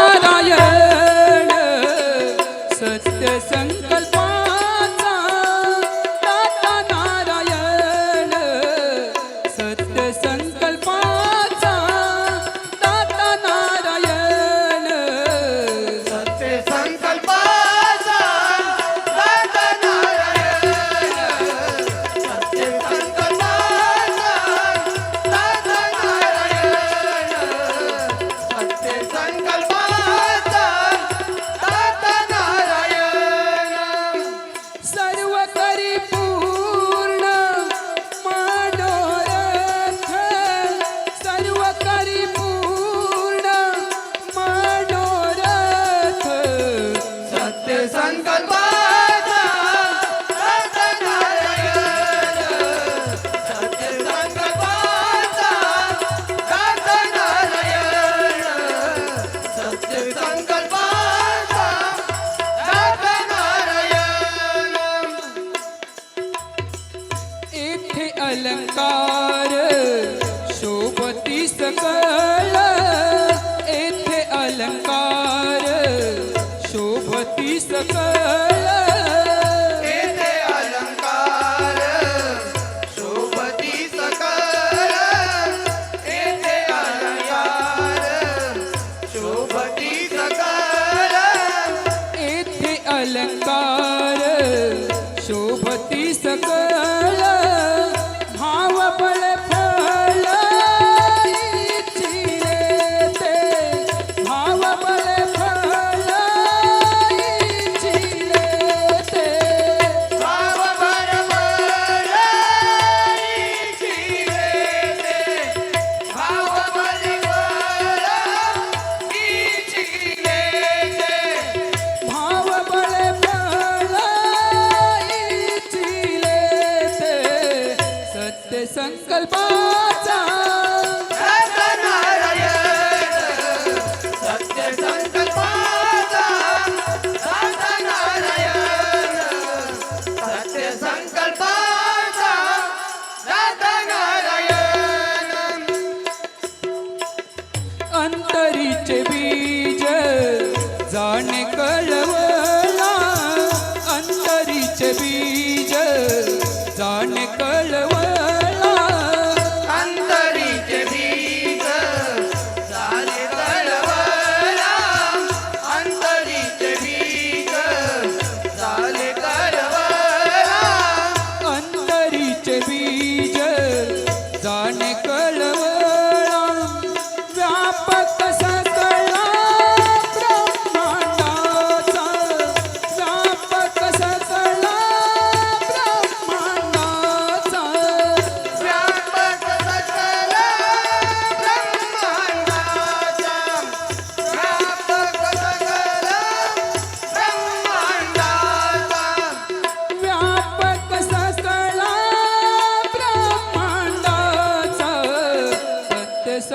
Oh, अलंकार शोभती सकल एथे अलंकार शोभती सकल. कळवला अंतरीचे बीज जाण कळव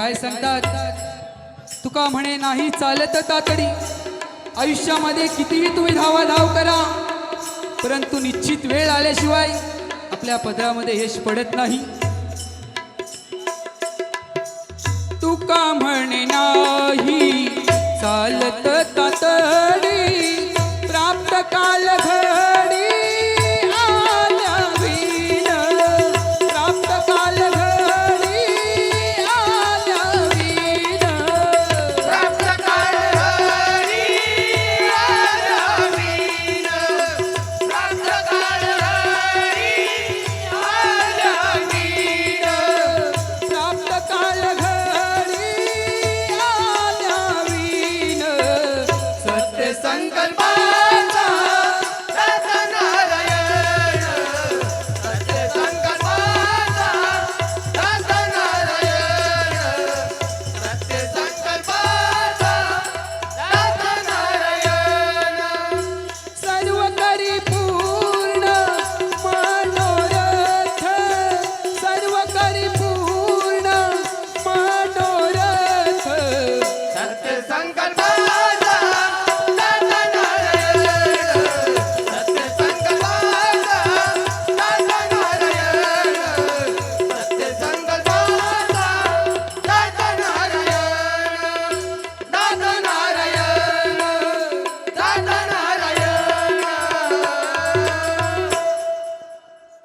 काय सांगतात? तुका म्हणे नाही चालत तातडी. आयुष्यामध्ये कितीही तुम्ही धावा धाव करा परंतु निश्चित वेळ आल्याशिवाय आपल्या पदरामध्ये यश पडत नाही. तुका म्हणे नाही चालत तातडी. Maripo.